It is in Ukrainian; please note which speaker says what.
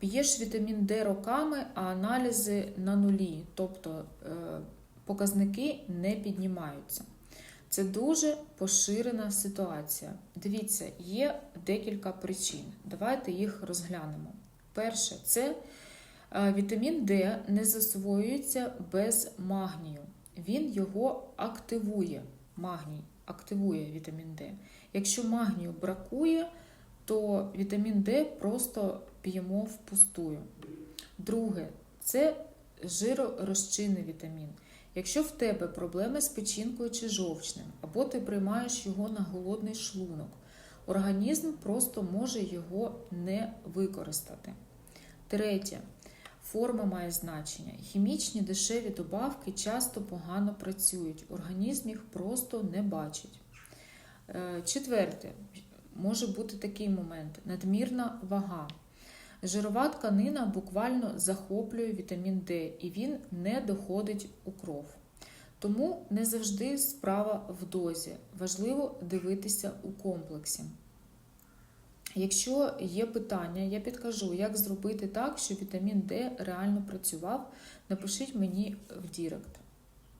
Speaker 1: П'єш вітамін Д роками, а аналізи на нулі, тобто е, показники не піднімаються. Це дуже поширена ситуація. Дивіться, є декілька причин. Давайте їх розглянемо. Перше, це е, вітамін Д не засвоюється без магнію. Він його активує. Магній активує вітамін Д. Якщо магнію бракує, то вітамін Д просто п'ємо впустую. Друге, це жиророзчинний вітамін. Якщо в тебе проблеми з печінкою чи жовчним, або ти приймаєш його на голодний шлунок, організм просто може його не використати. Третє. Форма має значення. Хімічні дешеві добавки часто погано працюють, організм їх просто не бачить. Е, Четверте, може бути такий момент: надмірна вага. Жирова тканина буквально захоплює вітамін Д, і він не доходить у кров. Тому не завжди справа в дозі. Важливо дивитися у комплексі. Якщо є питання, я підкажу, як зробити так, щоб вітамін Д реально працював. Напишіть мені в Дірект.